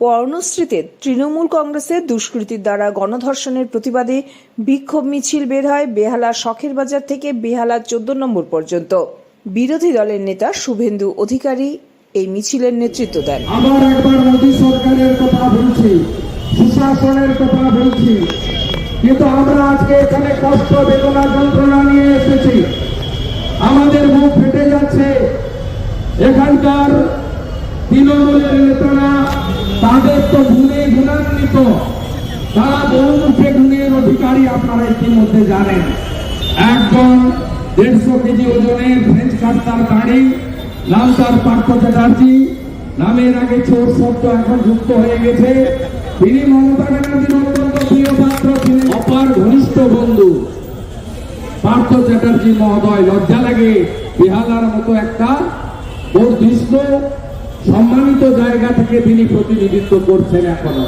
পর্ণশ্রীতে তৃণমূল কংগ্রেসের দুষ্কৃতীর দ্বারা গণধর্ষণের প্রতিবাদে বিক্ষোভ মিছিল বের হয় বেহালা শখের বাজার থেকে বেহালা চোদ্দ নম্বর পর্যন্ত। বিরোধী দলের নেতা শুভেন্দু অধিকারী এই মিছিলের নেতৃত্ব দেন। আবার একবার সরকারের কথা বলছি, সুশাসনের কথা বলছি। কিন্তু আমরা আজকে এখানে কষ্ট, বেদনা, যন্ত্রণা নিয়ে এসেছি। আমাদের মুখ যাচ্ছে এখানকার তৃণমূলের নেতারা তাদের তো গুণে গুণান্বিত তারা বহুমুখে গুণের অধিকারী আপনারা ইতিমধ্যে জানেন একজন দেড়শো কেজি ওজনের ফ্রেঞ্চ কাস্তার গাড়ি নাম তার পার্থ চ্যাটার্জি নামের আগে চোর শব্দ এখন যুক্ত হয়ে গেছে। তিনি মমতা ব্যানার্জির অত্যন্ত প্রিয় পাত্র ছিলেন। অপার ঘনিষ্ঠ বন্ধু। পার্থ চ্যাটার্জি মহোদয়, লজ্জা লাগে। বেহালার মতো একটা বর্ধিষ্ণ, সম্মানিত জায়গা থেকে তিনি প্রতিনিধিত্ব করছেন এখনও।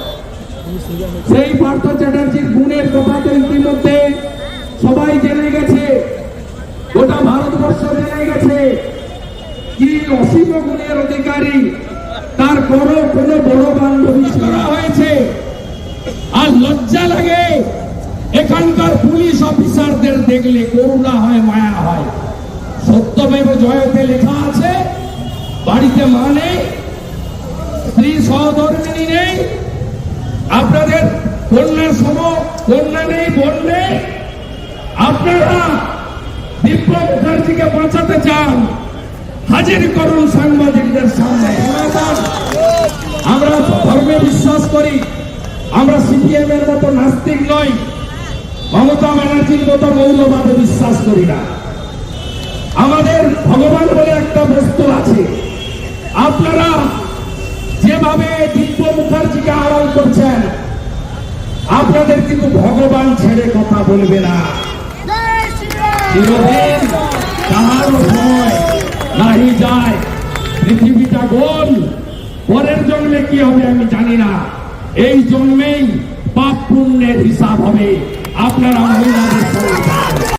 সেই পার্থ চ্যাটার্জির গুণের কথা তো ইতিমধ্যে সবাই জেনে গেছে। গোটা ভারতবর্ষ জেনে গেছে কি অসীম গুণের অধিকারী, তার কোনো কোনো বড় বান্ধবী করা হয়েছে। আর লজ্জা লাগে, এখানকার পুলিশ অফিসারদের দেখলে করুণা হয়, মায়া হয়। সত্যমেব জয়তে লেখা আছে, বাড়িতে মা নেই স্ত্রী সহধর্মিনী নেই কন্যার সম, কন্যা নেই নেই। আপনারা দিব্য মুখার্জিকে বাঁচাতে চান। হাজির করুন সাংবাদিকদের সামনে। আমরা ধর্মে বিশ্বাস করি, আমরা সিপিএম এর মতো নাস্তিক নই। মমতা ব্যানার্জির মতো মৌলবাদে বিশ্বাস করি না। আমাদের ভগবান বলে একটা বস্তু আছে। আপনারা কিন্তু ভগবান ছেড়ে কথা বলবে না। চিরদিন সময় নাহি যায়। পৃথিবীটা গোল। পরের জন্মে কি হবে আমি জানি না। এই জন্মেই পাপ পুণ্যের হিসাব হবে। আপনারা মহিলাদের